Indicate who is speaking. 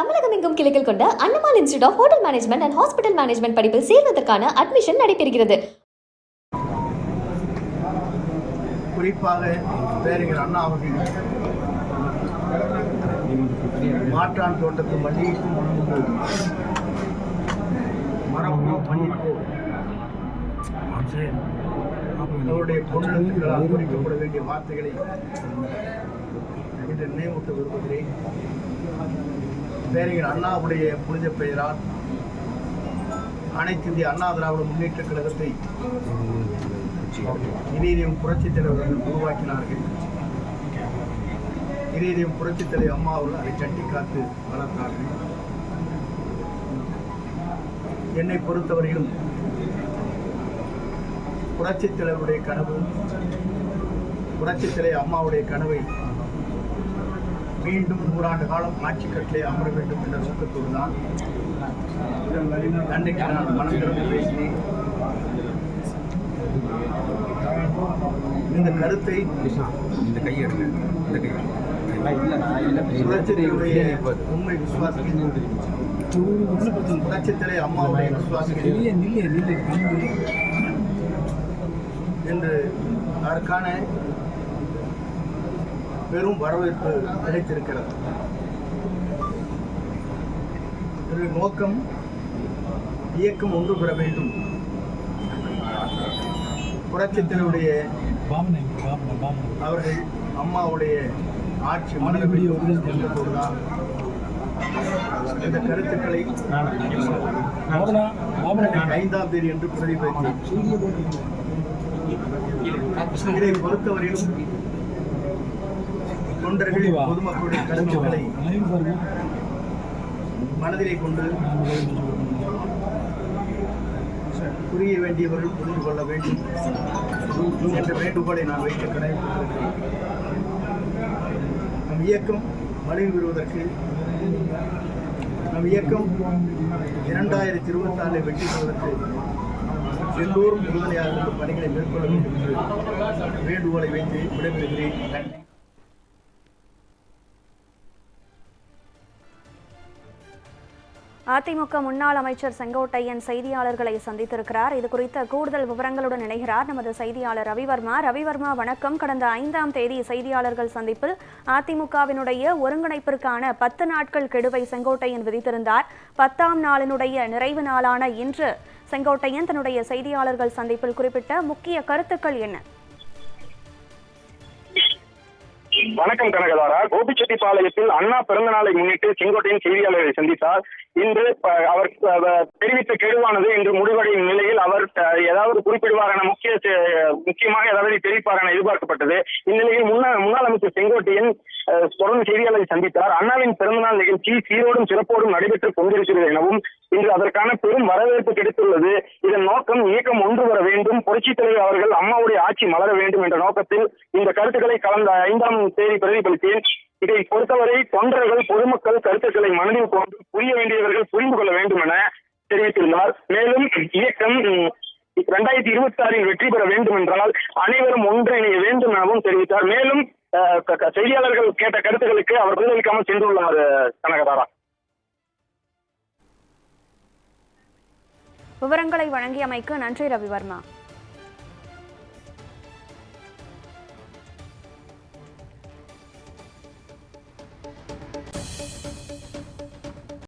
Speaker 1: தமிழகம் எங்கும் கிளைகள் கொண்ட Annamalai institute of hotel management and hospital management படிப்பில் சேர்வதற்கான அட்மிஷன் நடைபெறுகிறது.
Speaker 2: குறிப்பாக பேருகிற அண்ணா அவர்கள் மாற்றான் தோட்டத்து மல்லிகைக்கும் உணவு மரப்போ அவருடைய பொருளுக்களால் குறிக்கப்பட வேண்டிய வார்த்தைகளை இன்று நினைவூட்ட விரும்புகிறேன். பேரையில் அண்ணாவுடைய புனித பெயரால் அனைத்து இந்திய அண்ணா திராவிட முன்னேற்ற கழகத்தை இதயம் புரட்சித் தலைவர்கள் உருவாக்கினார்கள். இதயம் புரட்சித் தலைவர் அம்மா அவர்கள் அதை கட்டி காத்து வளர்த்தார்கள். என்னை பொறுத்தவரையிலும் புரட்சித் தலைவருடைய கனவு புரட்சித் தலைவர் அம்மாவுடைய கனவை மீண்டும் நூறாண்டு காலம் ஆட்சி கட்டிலே அமர வேண்டும் என்ற நோக்கத்தோடு தான் அன்றைக்கு நான் மனம் திறந்து பேசினேன். இந்த கருத்தை
Speaker 3: இந்த கையை எடுங்க இந்த கையை
Speaker 2: புரட்சித்தலைவருடைய உண்மை விசுவாசிகள் புரட்சித்தலை அம்மாவுடைய விசுவாசிகள் என்று அதற்கான பெரும் வரவேற்பு கிடைத்திருக்கிறது. இதனுடைய நோக்கம் இயக்கம் ஒன்று பெற வேண்டும். புரட்சித்தலைவருடைய அவர்கள் அம்மாவுடைய ஆட்சி மனதில்தான் இந்த கருத்துக்களை ஐந்தாம் தேதி என்று பிரதி வைத்தேன் இதை பொறுத்தவரையிலும் தொண்டர்கள் பொதுமக்களுடைய கருத்துக்களை மனதிலே கொண்டு புரிய வேண்டியவர்கள் புரிந்து கொள்ள வேண்டும். என்ற வேண்டுகோளை நான் கடைபிடிக்கிறேன் நம் இயக்கம் மலிவு பெறுவதற்கு நம் இயக்கம் இரண்டாயிரத்தி இருபத்தி ஆறில் வெற்றி பெறுவதற்கு எல்லோரும் உறுதுணையாக பணிகளை மேற்கொள்ள வேண்டும் என்று வேண்டுகோளை வைத்து விடைபெறுகிறேன்.
Speaker 4: அதிமுக முன்னாள் அமைச்சர் செங்கோட்டையன் செய்தியாளர்களை சந்தித்திருக்கிறார். இது குறித்த கூடுதல் விவரங்களுடன் இணைகிறார் நமது செய்தியாளர் ரவிவர்மா. ரவிவர்மா வணக்கம். கடந்த ஐந்தாம் தேதி செய்தியாளர்கள் சந்திப்பில் அதிமுகவினுடைய ஒருங்கிணைப்பிற்கான பத்து நாட்கள் கெடுவை செங்கோட்டையன் விதித்திருந்தார். பத்தாம் நாளினுடைய நிறைவு நாளான இன்று செங்கோட்டையன் தன்னுடைய செய்தியாளர்கள் சந்திப்பில் குறிப்பிட்ட முக்கிய கருத்துக்கள் என்ன?
Speaker 5: வணக்கம் கனகதாரா கோபிச்செட்டிப்பாளையத்தில் அண்ணா பிறந்த நாளை முன்னிட்டு செங்கோட்டையின் செய்தியாளரை சந்தித்தார். இன்று அவர் தெரிவித்த கெடுவானது இன்று முடிவடையும் நிலையில் அவர் ஏதாவது குறிப்பிடுவார் என முக்கிய முக்கியமாக ஏதாவது தெரிவிப்பார் என எதிர்பார்க்கப்பட்டது. இந்நிலையில் முன்னாள் முன்னாள் அமைச்சர் செங்கோட்டையன் தொடர்ந்து செய்தியாளரை சந்தித்தார். அண்ணாவின் பிறந்தநாள் நிகழ்ச்சி சீரோடும் சிறப்போடும் நடைபெற்றுக் கொண்டிருக்கிறது எனவும் இன்று அதற்கான பெரும் வரவேற்பு கிடைத்துள்ளது. இதன் நோக்கம் இயக்கம் ஒன்று வர வேண்டும். புரட்சித் தலைவர் அவர்கள் அம்மாவுடைய ஆட்சி மலர வேண்டும் என்ற நோக்கத்தில் இந்த கருத்துக்களை கலந்த ஐந்தாம் தேதி பிரதிபலித்தேன். இதை பொறுத்தவரை தொண்டர்கள் பொதுமக்கள் கருத்துக்களை மனதில் கொண்டு புரிய வேண்டியவர்கள் புரிந்து கொள்ள வேண்டும் என தெரிவித்துள்ளார். மேலும் இயக்கம் இரண்டாயிரத்தி இருபத்தி ஆறில் வெற்றி பெற வேண்டும் என்றால் அனைவரும் ஒன்றிணைய வேண்டும் எனவும் தெரிவித்தார். மேலும் செய்தியாளர்கள் கேட்ட கருத்துக்களுக்கு அவர் பதிலளிக்காமல் சென்றுள்ளார் கனகதாரா.
Speaker 4: விவரங்களை வழங்கியமைக்கு நன்றி ரவிவர்மா.